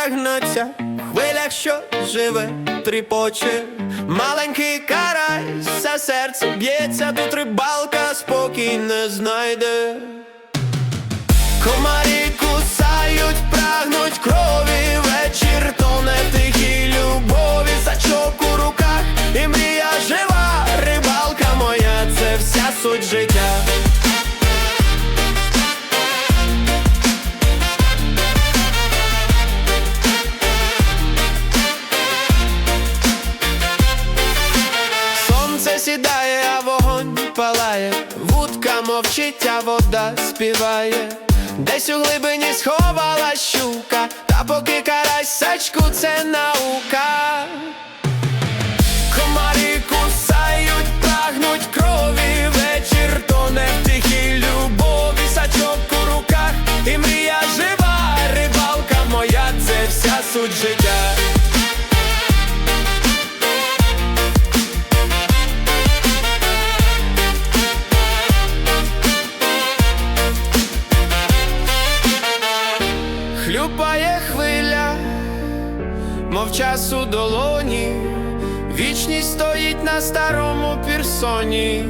річках гнаться, в хвилях, що живе, тріпоче, маленький карась, за серце б'ється, тут рибалка спокій не знайде. Комарі кусають, прагнуть крові, вечір тоне в тихій любові, сачок у руках, і мрія жива, рибалка моя, це вся суть життя. Палає, вудка мовчить, а вода співає. Десь у глибині сховала щука, та поки карась сачку це наука. Комарі кусають, прагнуть крові, вечір тоне в тихій любові, сачок у руках, і мрія жива, рибалка моя, це вся суть життя. мов час у долоні, вічність стоїть на старому пірсоні.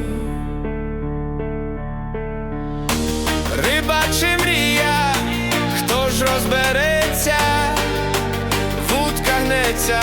Риба чи мрія, хто ж розбереться, вудка гнеться.